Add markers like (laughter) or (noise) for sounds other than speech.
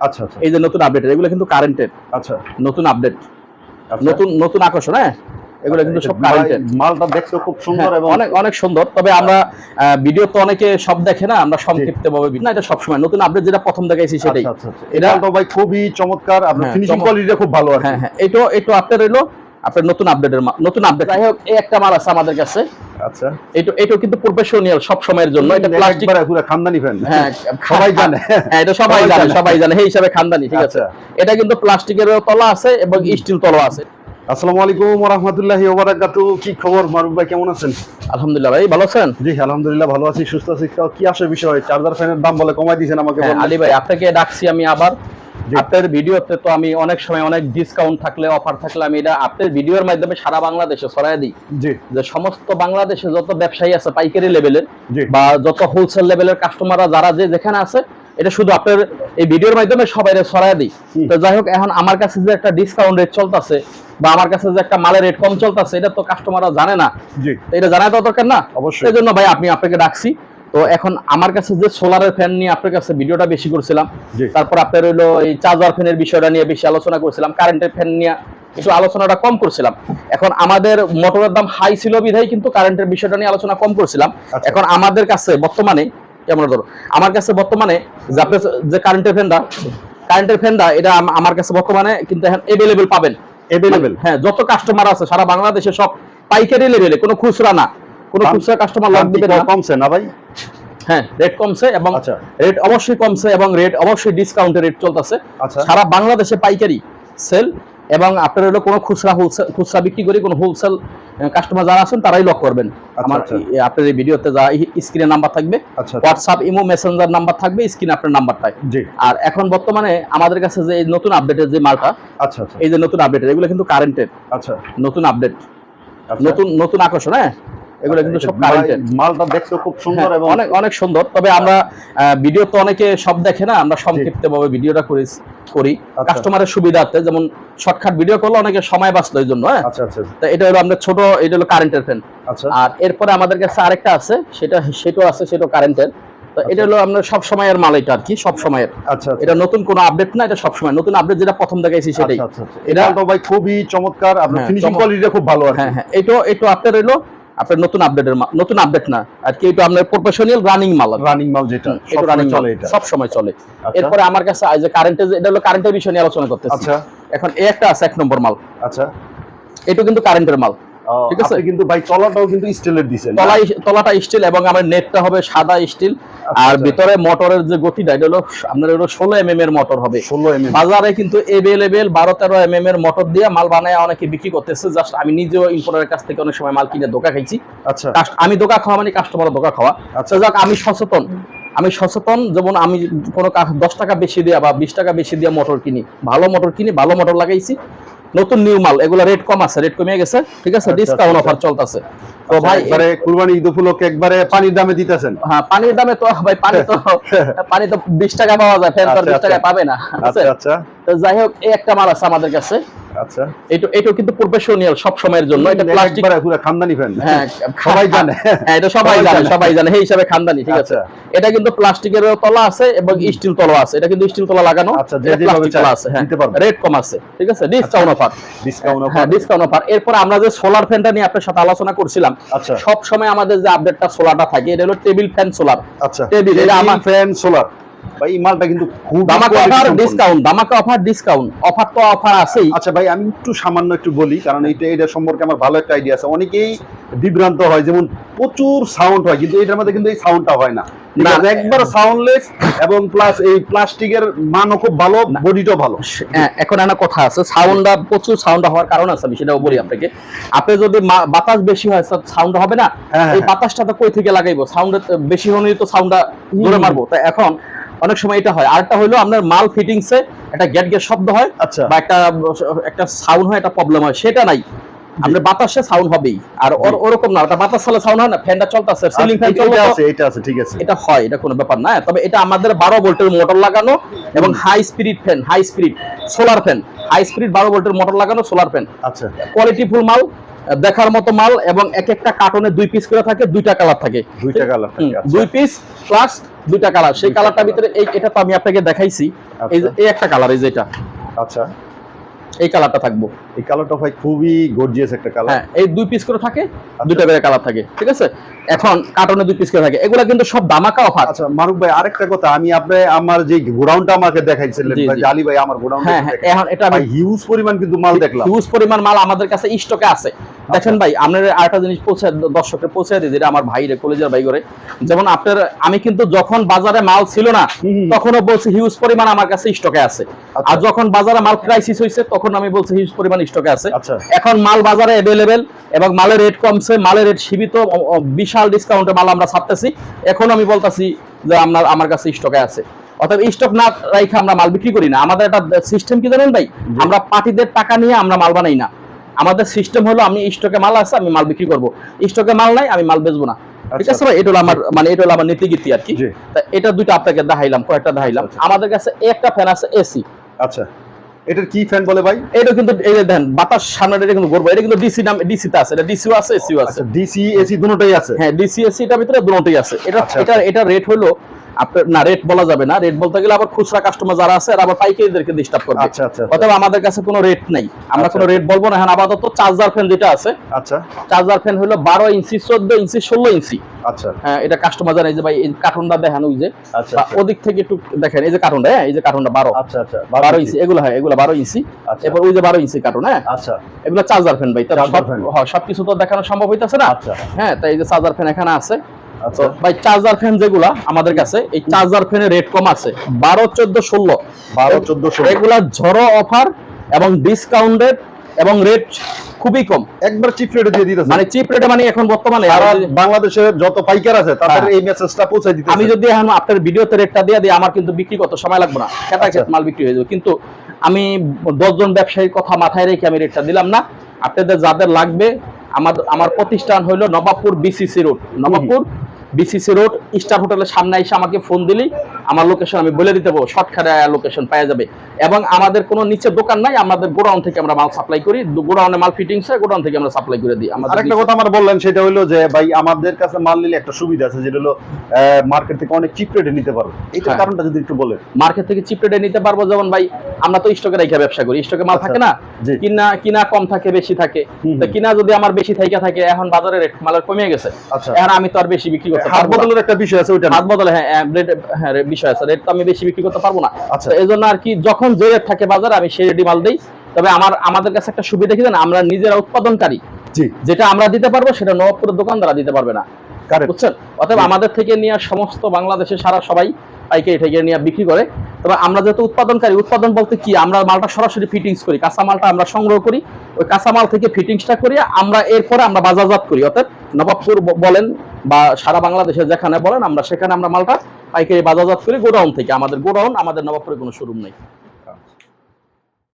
আচ্ছা আচ্ছা। এই যে নতুন আপডেট এগুলো কিন্তু কারেন্টের আচ্ছা। নতুন আপডেট আচ্ছা। নতুন নতুন আকর্ষণ হ্যাঁ? এগুলো কিন্তু সব কারেন্টের মালটা দেখতে খুব সুন্দর এবং অনেক অনেক সুন্দর। তবে আমরা ভিডিও তো অনেকে সব দেখে না আমরা সংক্ষিপ্ত ভাবে না এটা সবসময় নতুন আপডেট যেটা প্রথম দেখাইছি সেটাই। আচ্ছা, আচ্ছা, আচ্ছা। এটা তো ভাই খুবই চমৎকার। আপনার হ্যাঁ, ফিনিশিং কোয়ালিটিটা খুব ভালো কি। হ্যাঁ হ্যাঁ। এটাও একটু আপনার রইল। আপনার নতুন আপডেটের নতুন আপডেট যাই হোক এই একটা মাল আছে আমাদের কাছে। আচ্ছা। এটা এটাও কিন্তু প্রফেশনাল সব সময়ের জন্য। এটা প্লাস্টিক পুরো খানদানি ফ্যান হ্যাঁ সবাই জানে। হ্যাঁ এটা সবাই সবাই জানে জানে। সবাই জানে। সেই হিসাবে খানদানি ঠিক আছে? আচ্ছা। এটা কিন্তু প্লাস্টিকের তলা আছে এবং স্টিল তলা আছে। আসসালামু আলাইকুম ওয়া রাহমাতুল্লাহি কি খবর? মারুফ ভাই কেমন আছেন? আলহামদুলিল্লাহ ভাই ভালো আছেন? জি আলহামদুলিল্লাহ ভালো আছি সুস্থ আছি। কি আসে বিষয়? চার্জার ফ্যানের দাম বলে কমাই দিয়েছেন আমাকে হ্যাঁ, আলী ভাই আপনাকে ডাকছি আমি আবার। আপনার ভিডিওতে তো আমি অনেক সময় অনেক ডিসকাউন্ট থাকলে অফার থাকলে আমি এটা আপনার ভিডিওর মাধ্যমে সারা বাংলাদেশে ছড়াই দিই। জি। যে সমস্ত বাংলাদেশে যত ব্যবসায়ী আছে পাইকারি লেভেলের বা যত হোলসেল লেভেলের কাস্টমাররা যারা যে যেখানে আছে এটা শুধু আপনার এই ভিডিওর মাধ্যমে সবাই ছড়াই দিই। তো যাই হোক এখন আমার কাছে যে একটা ডিসকাউন্ট রেট চলতেছে বা আমার কাছে যে একটা মালের রেট কম চলতেছে এটা তো কাস্টমাররা জানে না। জি। এটা জানাই তো দরকার না? অবশ্যই। সেই জন্য ভাই আপনি আপনাকে ডাকছি। তো এখন আমার কাছে যে সোলারের ফ্যান নিয়ে আপনার কাছে ভিডিওটা বেশি করছিলাম তারপর আপনার হইল এই চার্জার ফ্যানের বিষয়টা নিয়ে বেশি আলোচনা করছিলাম কারেন্টের ফ্যান নিয়ে একটু আলোচনাটা কম করছিলাম। এখন আমাদের মোটরের দাম হাই ছিল বিধায় কিন্তু কারেন্টের বিষয়টা নিয়ে আলোচনা কম করছিলাম। আচ্ছা। এখন আমাদের কাছে বর্তমানে কেমন ধরো আমার কাছে বর্তমানে যে কারেন্টের ফ্যানটা কারেন্টের ফ্যানটা এটা আমার কাছে বর্তমানে কিন্তু এখন এভেলেবেল পাবেন। অ্যাভেলেবল হ্যাঁ যত কাস্টমার আছে সারা বাংলাদেশে সব পাইকারি লেভেলে কোনো খুচরা না। কোনো খুচরা কাস্টমার লাভ দিবে না। কমছে না ভাই? হ্যাঁ রেট কমছে এবং আচ্ছা। রেট অবশ্যই কমছে এবং রেট অবশ্যই ডিসকাউন্টের রেট চলতেছে। আচ্ছা। সারা বাংলাদেশে পাইকারি সেল এবং আপনার হলো কোনো খুচরা হোলসেল খুচরা বিক্রি করি কোনো হোলসেল কাস্টমার যারা আছেন তারাই লক করবেন। আমার আচ্ছা। আপনার এই ভিডিওতে যা স্ক্রিনে নাম্বার থাকবে আচ্ছা হোয়াটসঅ্যাপ ইমো মেসেঞ্জার নাম্বার থাকবে স্ক্রিনে আপনার নাম্বারটাই জি। আর এখন বর্তমানে আমাদের কাছে যে নতুন আপডেটের যে মালটা আচ্ছা আচ্ছা। এই যে নতুন আপডেট এগুলো কিন্তু কারেন্টের আচ্ছা। নতুন আপডেট আচ্ছা। নতুন নতুন আকর্ষণ হ্যাঁ? এগুলো কিন্তু সব ভাই, কারেন্টের মালটা দেখতে খুব সুন্দর হ্যাঁ, এবং অনেক অনেক সুন্দর। তবে আমরা ভিডিও তো অনেকে সব দেখে না আমরা ভিডিওটা করি করি। আচ্ছা। কাস্টমারের সুবিধার্থে যেমন শর্টকাট ভিডিও করলে অনেকে সময় বাঁচলো এই জন্য হ্যাঁ? আচ্ছা আচ্ছা। তো এটা হলো আমরা ছোট এটা হলো কারেন্টের ফ্যান আচ্ছা। আর এরপরে আমাদের কাছে আরেকটা আছে সেটা সেটাও আছে সেটাও কারেন্টের তো এটা হলো আমরা সব সময়ের মাল এটা আর কি সব সময়ের। আচ্ছা আচ্ছা। এটা নতুন কোনো আপডেট না এটা সব সময়। নতুন আপডেট যেটা প্রথম দেখাইছি সেটাই। আচ্ছা, আচ্ছা, আচ্ছা। এটা তো ভাই খুবই চমৎকার আপনার হ্যাঁ, ফিনিশিং কোয়ালিটিটা খুব ভালো হ্যাঁ হ্যাঁ এটাও একটু আপনার হলো আপনার নতুন আপডেটের নতুন আপডেট না আর কি এটা আপনার প্রফেশনাল রানিং মাল রানিং মাল যেটা এটা রানিং চলে এটা। সব সময় চলে। আচ্ছা, এরপরে আমার কাছে এই যে কারেন্টের এটা হলো কারেন্টের বিষয় নিয়ে আলোচনা করতেছি। আচ্ছা। এখন এই একটা আছে এক নম্বর মাল। আচ্ছা। এটা কিন্তু কারেন্টের মাল। ঠিক আছে? কিন্তু ভাই তলাটাও কিন্তু স্টিলের দিছেন তলাটা স্টিল এবং আমার নেটটা হবে সাদা স্টিল। আর আচ্ছা। ভিতরে মোটরের যে গতিটা এটা হলো আপনার হলো ষোলো এম এর মোটর হবে। 16 mm বাজারে কিন্তু এভেলেবেল বারো তেরো এম এর মোটর দিয়ে মাল বানায় অনেকে বিক্রি করতেছে। জাস্ট আমি নিজেও ইম্পোর্টারের কাছ থেকে অনেক সময় মাল কিনে ধোকা খাইছি। আচ্ছা। আমি ধোকা খাওয়া মানে কাস্টমারও ধোকা খাওয়া। আচ্ছা। আচ্ছা যাক আমি সচেতন। আমি সচেতন যেমন আমি কোনো দশ টাকা বেশি দিয়া বা বিশ টাকা বেশি দিয়া মোটর কিনি। ভালো মোটর কিনি ভালো মোটর লাগাইছি। নতুন নিউ মাল এগুলো রেট কম আছে রেট কমে গেছে ঠিক আছে? আচ্ছা, ডিসকাউন্ট আচ্ছা। অফার চলতেছে। তো আচ্ছা, ভাই একবারে কুরবানি ঈদ উপলক্ষে একবারে পানির দামে দিতেছেন। হ্যাঁ পানির দামে তো ভাই পানি তো (laughs) পানি তো বিশ টাকা পাওয়া যায় ফ্যান তো আচ্ছা, বিশ আচ্ছা। টাকায় পাবে না আচ্ছা আচ্ছা। তো যাই হোক এই একটা মাল আছে আমাদের কাছে। আচ্ছা। এটা এটা কিন্তু প্রফেশনাল সব সময়ের জন্য। এটা প্লাস্টিক পুরো খানদানি ফ্যান হ্যাঁ (laughs) সবাই জানে। হ্যাঁ এটা সবাই সবাই জানে জানে। সবাই জানে। সেই হিসাবে খানদানি ঠিক আছে। আচ্ছা। এটা কিন্তু প্লাস্টিকের তলা আছে এবং স্টিল তলা আছে। এটা কিন্তু স্টিল তলা লাগানো। আচ্ছা, যে যেভাবে তলা আছে হ্যাঁ। রেট কম আছে ঠিক আছে? ডিসকাউন্ট অফার ডিসকাউন্ট হ্যাঁ ডিসকাউন্ট অফার এরপর আমরা যে সোলার ফ্যানটা নিয়ে আপনার সাথে আলোচনা করছিলাম আচ্ছা। সব সময় আমাদের যে আপডেটটা সোলারটা থাকে এটা হলো টেবিল ফ্যান সোলার আচ্ছা। টেবিল, এটা আমার- ফ্যান সোলার ভাই এই মালটা কিন্তু খুব দামাকা অফার ডিসকাউন্ট দামাকা অফার ডিসকাউন্ট অফার তো অফার আছেই। আচ্ছা ভাই আমি একটু সামান্য একটু বলি কারণ এটা এটা সম্পর্কে আমার ভালো একটা আইডিয়া আছে। অনেকেই বিভ্রান্ত হয় যেমন প্রচুর সাউন্ড হয় কিন্তু এটার মধ্যে কিন্তু এই সাউন্ডটা হয় না। না। একবার সাউন্ডলেস এবং প্লাস এই প্লাস্টিকের মানও খুব ভালো বডিটাও ভালো। হ্যাঁ, এখন একটা কথা আছে সাউন্ডটা প্রচুর সাউন্ড হওয়ার কারণ আছে আমি সেটাও বলি আপনাকে। আপনি যদি বাতাস বেশি হয় সাউন্ড হবে না। হ্যাঁ, এই হ্যাঁ। বাতাসটা তো কই থেকে লাগাইবো? সাউন্ড বেশি হলেই তো সাউন্ডটা জোরে মারবো। তাই এখন অনেক সময় এটা হয়। আরেকটা হলো আপনার মাল ফিটিংসে একটা গ্যাট গ্যাট শব্দ হয় আচ্ছা। বা একটা একটা সাউন্ড হয় একটা প্রবলেম হয়। সেটা নাই। আপনার বাতাসে সাউন্ড হবেই। আর ওরকম না। ওটা বাতাস চালে সাউন্ড হয় না। ফ্যানটা চলতেছে। সিলিং ফ্যান এটা আছে এটা আছে ঠিক আছে। এটা হয় এটা কোনো ব্যাপার না। তবে এটা আমাদের বারো ভোল্টের মোটর লাগানো এবং high spirit fan high spirit solar fan high spirit বারো ভোল্টের মোটর লাগানো সোলার ফ্যান আচ্ছা। কোয়ালিটি ফুল মাল। দেখার মতো মাল এবং এক একটা কার্টনে দুই পিস করে থাকে দুইটা কালার থাকে। দুইটা কালার থাকে আচ্ছা। দুই পিস প্লাস দুইটা কালার সেই কালারটার ভিতরে এই এটা তো আমি আপনাকে দেখাইছি। এই আচ্ছা। একটা কালার এই যে এটা। আচ্ছা। এই কালারটা থাকব। এই কালারটা ভাই খুবই গর্জিয়াস একটা কালার হ্যাঁ এই দুই পিস করে থাকে আচ্ছা। দুইটা করে কালার থাকে ঠিক আছে? এখন কার্টনে দুই পিস করে থাকে। এগুলা কিন্তু সব দামাকা অফার আচ্ছা মারুফ ভাই আরেকটা কথা আমি আপনি আমার যে গোডাউনটা আমাকে দেখাইছিলেন ভাই। আলী ভাই আমার গোডাউন হ্যাঁ হ্যাঁ এখন এটা আমি হিউজ পরিমাণ কিন্তু মাল দেখলাম। হিউজ পরিমাণ মাল আমাদের কাছে স্টকে আছে। দেখেন ভাই আপনার আরেকটা জিনিস পৌঁছে দর্শকের পৌঁছে দিই যেটা আমার ভাই রে কলেজের ভাই করে। যেমন আপনার আমি কিন্তু যখন বাজারে মাল ছিল না। তখনও বলছি হিউজ পরিমাণ আমার কাছে স্টকে আছে। আচ্ছা। আর যখন বাজারে মাল ক্রাইসিস হয়েছে তখন আমি বলছি হিউজ পরিমাণ স্টকে আছে। আচ্ছা। এখন মাল বাজারে অ্যাভেলেবেল এবং মালের রেট কমছে মালের রেট সীমিত বিশাল ডিসকাউন্টে মাল আমরা ছাড়তেছি। এখন আমি বলতাছি যে আপনার আমার কাছে স্টকে আছে। অর্থাৎ স্টক না রাইখে আমরা মাল বিক্রি করি না। আমাদের একটা সিস্টেম কি জানেন ভাই? আমরা পার্টিদের টাকা নিয়ে আমরা মাল বানাই না। আমাদের সিস্টেম হলো আমি স্টকে মাল আছে আমি মাল বিক্রি করব। স্টকে মাল নাই আমি মাল বেচবো না। ঠিক আচ্ছা। আছে ভাই? এটা হলো আমার মানে এটা হলো আমার নীতিগীতি আর কি। তা এটা দুইটা আপনাকে দেখাইলাম কয়েকটা দেখাইলাম। আচ্ছা, আচ্ছা। আমাদের কাছে একটা ফ্যান আছে এসি আচ্ছা। এটার কি ফ্যান বলে ভাই? এটা কিন্তু এই যে দেখেন বাতাস সামনে এটা কিন্তু ঘুরবো এটা কিন্তু ডিসি নাম ডিসিতে আছে। এটা ডিসিও আছে এসিও আছে। আচ্ছা ডিসি এসি দুটোটাই আছে। হ্যাঁ ডিসি এসি এটার ভিতরে দুটোই আছে। এটা আচ্ছা, এটা এটা রেট হলো আপনার না রেট বলা যাবে না। রেট বলতে গেলে আবার খুচরা কাস্টমার যারা আছে আবার পাইকারিদেরকে ডিস্টার্ব করবে আচ্ছা আচ্ছা আচ্ছা। অতএব আমাদের কাছে কোনো রেট নাই। আমরা। কোনো রেট বলব না। এখন আপাতত চার্জার ফ্যান যেটা আছে আচ্ছা। চার্জার ফ্যান হলো বারো ইঞ্চি চোদ্দ ইঞ্চি ষোলো ইঞ্চি। আচ্ছা। হ্যাঁ এটা কাস্টমার জানে যে ভাই এই কার্টুনটা দেখেন ওই যে। ওদিক থেকে একটু দেখেন এই যে কার্টুনটা হ্যাঁ এই যে কার্টুনটা বারো। আচ্ছা আচ্ছা বারো ইঞ্চি। এগুলো হয় এগুলো বারো ইঞ্চি। এরপর ওই যে বারো ইঞ্চি কার্টুন হ্যাঁ। আচ্ছা। এগুলো চার্জার ফ্যান ভাই। হ্যাঁ, সবকিছু তো দেখানো সম্ভব হইতাছে না? আচ্ছা। হ্যাঁ তাই এই যে চার্জার ফ্যান এখানে আছে। তো ভাই চার্জার ফ্যান যেগুলা আমাদের কাছে এই চার্জার ফ্যানের রেট কম আছে। বারো চোদ্দ ষোলো। বারো চোদ্দ ষোলো। এগুলা ঝড়ো অফার এবং ডিসকাউন্টেড এবং রেট খুবই কম। একবার চিপ রেটে দিয়ে দিতেছে। মানে চিপ রেটে মানে এখন বর্তমানে সারা বাংলাদেশের যত পাইকার আছে তাদের হ্যাঁ। এই মেসেজটা পৌঁছে দিতে আমি যদি এখন আপনার ভিডিওতে রেটটা দিয়ে দিই আমার কিন্তু বিক্রি করতে সময় লাগবে না। আচ্ছা। মাল বিক্রি হয়ে যাবে। কিন্তু আমি দশজন ব্যবসায়ীর কথা মাথায় রেখে আমি রেটটা দিলাম না। আপনাদের যাদের লাগবে আমার আমার প্রতিষ্ঠান হলো Nawabpur BCC road Nawabpur BCC road star হোটেলের সামনে এসে আমাকে ফোন দিলি। আমার লোকেশন আমি বলে দিতে পারব শর্টকাটে লোকেশন পাওয়া যাবে। এবং আমাদের কোনো নিচে দোকান নাই আমাদের গোডাউন থেকে আমরা মাল সাপ্লাই করি। গোডাউনে মাল ফিটিংস হয় গোডাউন থেকে আমরা সাপ্লাই করে দিই। আমাদের আরেকটা কথা আমার বললেন সেটা হলো যে ভাই আমাদের কাছে মাল নিলে একটা সুবিধা আছে যেটা হলো মার্কেট থেকে অনেক চিপ রেটে নিতে পারব এইটার হ্যাঁ। কারণটা যদি একটু বলেন। মার্কেট থেকে চিপ রেটে নিতে পারব যেমন ভাই আমরা তো স্টকে রেখে ব্যবসা করি। স্টকে মাল আচ্ছা, থাকে না? কিনা কিনা কম থাকে বেশি থাকে। তো কিনা যদি আমার বেশি থাইকা থাকে এখন বাজারে রেট মালের কমে গেছে। আচ্ছা। এখন আমি তো আর বেশি বিক্রি করতে হাত। বদলের একটা বিষয় আছে ওইটা হাত বদলে হ্যাঁ রেট হ্যাঁ রেট বিষয় আছে। রেট তো আমি বেশি বিক্রি করতে পারব না। আচ্ছা। এই জন্য আর কি যখন যে রেট থাকে বাজারে আমি সেই রেডি মাল দিই। তবে আমার আমাদের কাছে একটা সুবিধা কি জানেন? আমরা নিজেরা উৎপাদনকারী। জি। যেটা আমরা দিতে পারব সেটা নবাবপুরের দোকানদাররা দিতে পারবে না। বুঝছেন? অতএব আমাদের থেকে নিয়ে সমস্ত বাংলাদেশের সারা সবাই পাইকারি ঠাইকারি নিয়ে বিক্রি করে। তবে আমরা যেহেতু উৎপাদনকারী, উৎপাদন বলতে কি? আমরা মালটা সরাসরি ফিটিংস করি, কাঁচা মালটা আমরা সংগ্রহ করি। ওই কাঁচা মাল থেকে ফিটিংসটা করি, আমরা এরপরে আমরা বাজারজাত করি। অর্থাৎ নবাবপুর বলেন বা সারা বাংলাদেশে যেখানে বলেন, আমরা সেখানে আমরা মালটা পাইকারি বাজারজাত করি গোডাউন থেকে। আমাদের গোডাউন, আমাদের নবাবপুরে কোনো শোরুম নেই।